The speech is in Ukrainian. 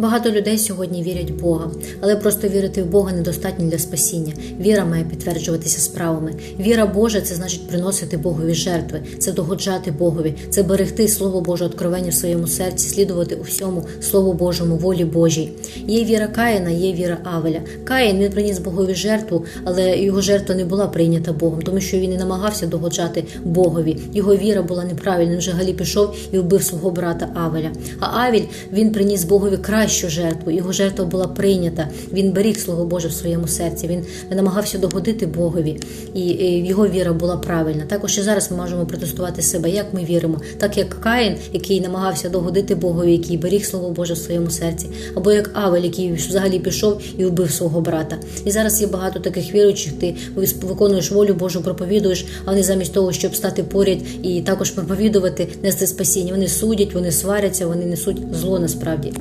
Багато людей сьогодні вірять в Бога, але просто вірити в Бога недостатньо для спасіння. Віра має підтверджуватися справами. Віра Божа це значить приносити Богові жертви, це догоджати Богові, це берегти Слово Боже откровення в своєму серці, слідувати у всьому Слову Божому, волі Божій. Є віра Каїна, є віра Авеля. Каїн він приніс Богові жертву, але його жертва не була прийнята Богом, тому що він не намагався догоджати Богові. Його віра була неправильна. Він взагалі пішов і вбив свого брата Авеля. А Авіль він приніс Богові кращу жертву. Його жертва була прийнята. Він беріг Слово Боже в своєму серці. Він намагався догодити Богові, і його віра була правильна. Також і зараз ми можемо протестувати себе, як ми віримо, так як Каїн, який намагався догодити Богові, який беріг Слово Боже в своєму серці, або як Авель, який взагалі пішов і вбив свого брата. І зараз є багато таких віруючих. Ти виконуєш волю Божу, проповідуєш, а вони замість того, щоб стати поряд і також проповідувати, нести спасіння. Вони судять, вони сваряться, вони несуть зло насправді.